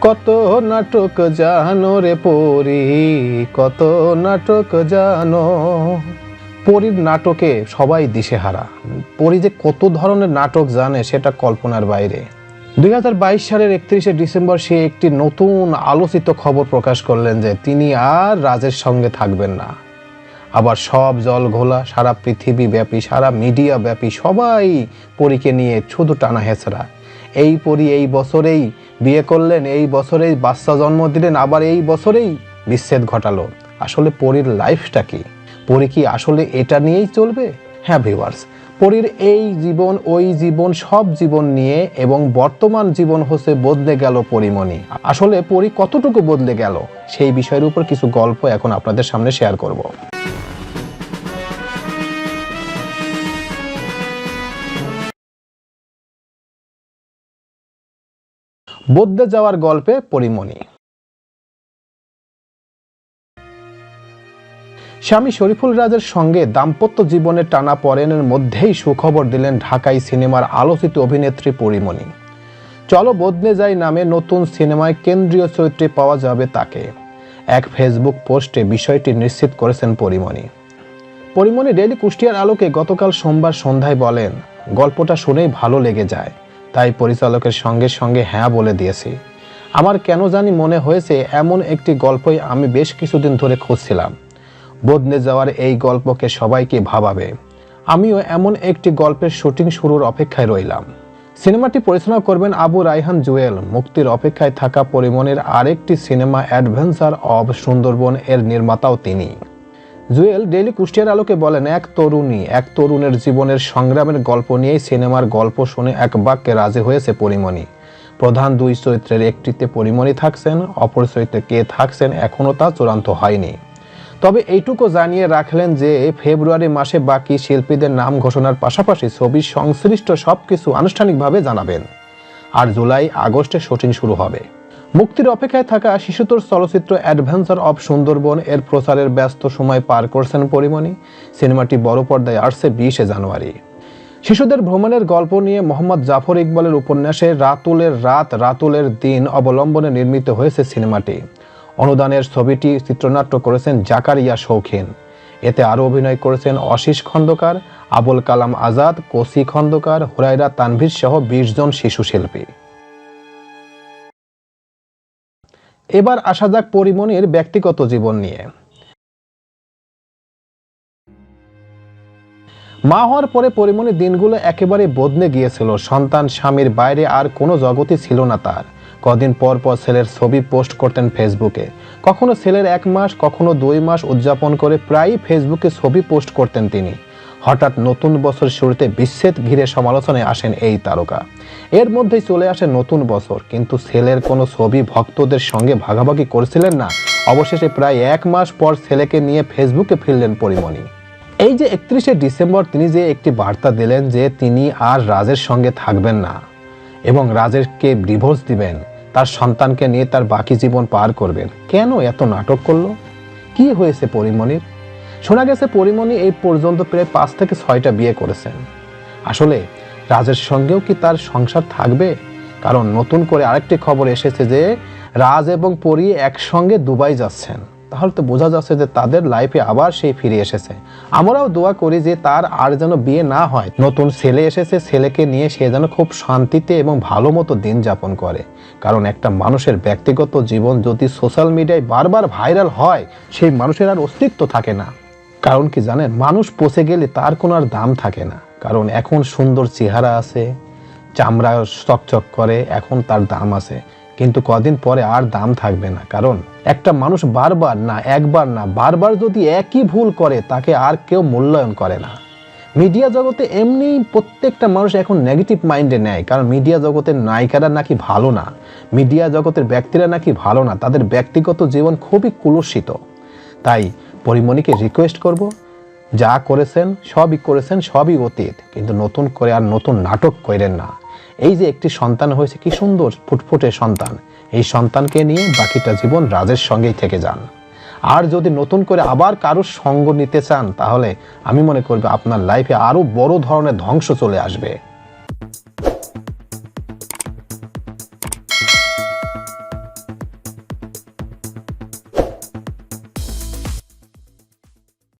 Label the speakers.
Speaker 1: কত নাটক জানো রে পরি, কত নাটক জানো? পরীর নাটকে সবাই দিশেহারা। পরি যে কত ধরনের নাটক জানে সেটা কল্পনার বাইরে। দু হাজার বাইশ সালের একত্রিশে ডিসেম্বর সে একটি নতুন আলোচিত খবর প্রকাশ করলেন যে তিনি আর রাজের সঙ্গে থাকবেন না। আবার সব জল ঘোলা, সারা পৃথিবী ব্যাপী, সারা মিডিয়া ব্যাপী সবাই পরীকে নিয়ে শুধু টানা হেঁচড়া এই পরি এই বছরেই বিয়ে করলেন, এই বছরেই বাচ্চা জন্ম দিলেন, আবার এই বছরেই বিচ্ছেদ ঘটালো। আসলে পরীর লাইফটা কি? পরি কি আসলে এটা নিয়েই চলবে? হ্যাঁ ভিউয়ার্স পরীর এই জীবন, ওই জীবন, সব জীবন নিয়ে এবং বর্তমান জীবন হচ্ছে বদলে গেল পরিমণি। আসলে পরি কতটুকু বদলে গেল, সেই বিষয়ের উপর কিছু গল্প এখন আপনাদের সামনে শেয়ার করব। বদলে যাওয়ার গল্পে পরিমণি। স্বামী শরীফুল রাজের সঙ্গে দাম্পত্য জীবনের টানা পড়েনের মধ্যেই সুখবর দিলেন ঢাকাই সিনেমার আলোচিত অভিনেত্রী পরিমণি। চলো বদলে যাই নামে নতুন সিনেমায় কেন্দ্রীয় চরিত্রে পাওয়া যাবে তাকে। এক ফেসবুক পোস্টে বিষয়টি নিশ্চিত করেছেন পরিমণি। পরিমণি ডেলি কুষ্টিয়ার আলোকে গতকাল সোমবার সন্ধ্যায় বলেন, গল্পটা শুনেই ভালো লেগে যায়। তাই পরিচালকের সঙ্গে সঙ্গে হ্যাঁ বলে দিয়েছি। আমার কেন জানি মনে হয়েছে এমন একটি গল্পই আমি বেশ কিছুদিন ধরে খুঁজছিলাম। বদলে যাওয়ার এই গল্পকে সবাইকে ভাবাবে? আমিও এমন একটি গল্পের শুটিং শুরুর অপেক্ষায় রইলাম। সিনেমাটি পরিচালনা করবেন আবু রাইহান জুয়েল। মুক্তির অপেক্ষায় থাকা পরিমণের আরেকটি সিনেমা অ্যাডভেঞ্চার অব সুন্দরবন এর নির্মাতাও তিনি। জুয়েল ডেইলি কুষ্টিয়ার আলোকে বলেন, এক তরুণী, এক তরুণের জীবনের সংগ্রামের গল্প নিয়েই সিনেমার গল্প শুনে এক বাক্যে রাজি হয়েছে পরিমণি। প্রধান দুই চরিত্রের একটিতে পরিমণি থাকছেন, অপর চরিত্রে কে থাকছেন এখনও তা চূড়ান্ত হয়নি। তবে এইটুকু জানিয়ে রাখলেন যে, ফেব্রুয়ারি মাসে বাকি শিল্পীদের নাম ঘোষণার পাশাপাশি ছবির সংশ্লিষ্ট সব কিছু আনুষ্ঠানিকভাবে জানাবেন। আর জুলাই, আগস্টে শুটিং শুরু হবে। মুক্তির অপেক্ষায় থাকা শিশুতোর চলচ্চিত্র অ্যাডভেঞ্চার অব সুন্দরবন এর প্রচারের ব্যস্ত সময় পার করছেন পরিমণি। সিনেমাটি বড় পর্দায় আসছে বিশে জানুয়ারি। শিশুদের ভ্রমণের গল্প নিয়ে মোহাম্মদ জাফর ইকবালের উপন্যাসে রাতুলের রাত, রাতুলের দিন অবলম্বনে নির্মিত হয়েছে সিনেমাটি। অনুদানের ছবিটি চিত্রনাট্য করেছেন জাকারিয়া শৌখিন। এতে আরও অভিনয় করেছেন অশিস খন্দকার, আবুল কালাম আজাদ, কোসি খন্দকার হুরাইরা তানভীর সহ বিশ জন শিশু শিল্পী এবার আসা যাক পরিমণির ব্যক্তিগত জীবন নিয়ে। মা হওয়ার পরে পরিমণির দিনগুলো একেবারে বদলে গিয়েছিল। সন্তান, স্বামীর বাইরে আর কোনো জগতই ছিল না তার। কদিন পর পর ছেলের ছবি পোস্ট করতেন ফেসবুকে। কখনো ছেলের এক মাস, কখনো দুই মাস উদযাপন করে প্রায়ই ফেসবুকে ছবি পোস্ট করতেন তিনি। হঠাৎ নতুন বছর শুরুতে বিচ্ছেদ ঘিরে সমালোচনায় আসেন এই তারকা। এর মধ্যেই চলে আসে নতুন বছর, কিন্তু ছেলের কোনো ছবি ভক্তদের সঙ্গে ভাগাভাগি করছিলেন না। অবশেষে প্রায় এক মাস পর ছেলেকে নিয়ে ফেসবুকে ফিরলেন পরিমণি। এই যে একত্রিশে ডিসেম্বর, তিনি যে একটি বার্তা দিলেন যে তিনি আর রাজের সঙ্গে থাকবেন না এবং রাজেরকে ডিভোর্স দিবেন, তার সন্তানকে নিয়ে তার বাকি জীবন পার করবেন, কেন এত নাটক করল? কি হয়েছে পরিমণির? শোনা গেছে পরিমণি এই পর্যন্ত প্রায় পাঁচ থেকে ছয়টা বিয়ে করেছেন। আসলে রাজের সঙ্গেও কি তার সংসার থাকবে? কারণ নতুন করে আরেকটি খবর এসেছে যে রাজ এবং পরি একসঙ্গে দুবাই যাচ্ছেন। তাহলে তো বোঝা যাচ্ছে যে তাদের লাইফে আবার সেই ফিরে এসেছে। আমরাও দোয়া করি যে তার আর যেন বিয়ে না হয়। নতুন ছেলে এসেছে, ছেলেকে নিয়ে সে যেন খুব শান্তিতে এবং ভালো মতো দিন যাপন করে। কারণ একটা মানুষের ব্যক্তিগত জীবন যদি সোশ্যাল মিডিয়ায় বারবার ভাইরাল হয়, সেই মানুষের আর অস্তিত্ব থাকে না। কারণ কি জানেন? মানুষ পচে গেলে তার কোনো আর দাম থাকে না। কারণ এখন সুন্দর চেহারা আছে, চামড়া চকচক করে, এখন তার দাম আছে। কিন্তু কদিন পরে আর দাম থাকবে না। কারণ একটা মানুষ বারবার না, একবার না, বারবার যদি একই ভুল করে, তাকে আর কেউ মূল্যায়ন করে না। মিডিয়া জগতে এমনি প্রত্যেকটা মানুষ এখন নেগেটিভ মাইন্ডে নেয়। কারণ মিডিয়া জগতের নায়িকারা নাকি ভালো না। মিডিয়া জগতের ব্যক্তিরা নাকি ভালো না। তাদের ব্যক্তিগত জীবন খুবই কুলুষিত। তাই পরিমণিকে রিকোয়েস্ট করব, যা করেছেন, সবই করেছেন, সবই অতীত, কিন্তু নতুন করে আর নতুন নাটক করেন না। এই যে একটি সন্তান হয়েছে, কি সুন্দর ফুটফুটে সন্তান। এই সন্তানকে নিয়ে বাকিটা জীবন রাজের সঙ্গেই থেকে যান। আর যদি নতুন করে আবার কারোর সঙ্গ নিতে চান, তাহলে আমি মনে করব আপনার লাইফে আরও বড় ধরনের ধ্বংস চলে আসবে।